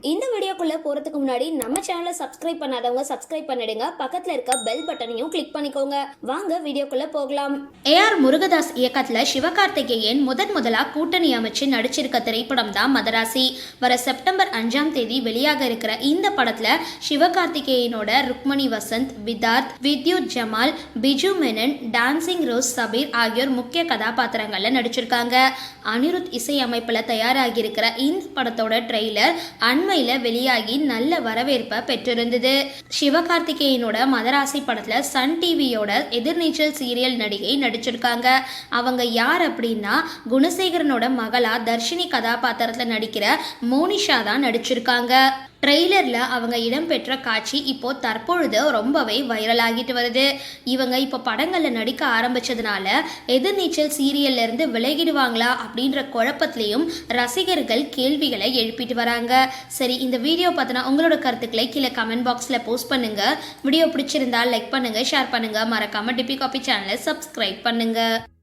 இந்த வீடியோக்குள்ளே போறதுக்கு முன்னாடி நம்ம சேனலை சப்ஸ்கிரைப் பண்ணாதவங்க சப்ஸ்கிரைப் பண்ணிடுங்க. பக்கத்துல இருக்க பெல் பட்டனையும் கிளிக் பண்ணிக்கோங்க. வாங்க வீடியோக்குள்ளே போகலாம். ஏஆர் முருகதாஸ் இயக்கத்தில் சிவகார்த்திகேயன் முதன் முதலா கூட்டணி அமைச்சு நடிச்சிருக்க திரைப்படம் தான் மதராசி. வர செப்டம்பர் அஞ்சாம் தேதி வெளியாக இருக்கிற இந்த படத்தில் சிவகார்த்திகேயனோட Rukmini Vasanth Vidharth Vidyut Jamal Biju Menon Dancing rose Shabeer ஆகியோர் முக்கிய கதாபாத்திரங்களில் நடிச்சிருக்காங்க. அனிருத் இசையமைப்பில் தயாராகியிருக்கிற இந்த படத்தோட ட்ரெய்லர் அண்மையில் வெளியே நல்ல வரவேற்பை பெற்றிருந்தது. சிவகார்த்திகேயனோட மதராசி படத்துல சன் டிவியோட எதிர்நீச்சல் சீரியல் நடிகை நடிச்சிருக்காங்க. அவங்க யார் அப்படின்னா குணசேகரனோட மகளா தர்ஷினி கதாபாத்திரத்துல நடிக்கிற மோனிஷா தான் நடிச்சிருக்காங்க. ட்ரெய்லரில் அவங்க இடம்பெற்ற காட்சி இப்போ தற்பொழுது ரொம்பவே வைரல் ஆகிட்டு வருது. இவங்க இப்போ படங்களில் நடிக்க ஆரம்பிச்சதுனால எதிர்நீச்சல் சீரியல்ல இருந்து விலகிடுவாங்களா அப்படின்ற குழப்பத்திலையும் ரசிகர்கள் கேள்விகளை எழுப்பிட்டு வராங்க. சரி இந்த வீடியோ பார்த்தினா உங்களோட கருத்துக்களை கீழே கமெண்ட் பாக்ஸில் போஸ்ட் பண்ணுங்கள் வீடியோ பிடிச்சிருந்தா லைக் பண்ணுங்கள் ஷேர் பண்ணுங்கள் மறக்காமல் டிபி காபி சேனலை சப்ஸ்கிரைப் பண்ணுங்கள்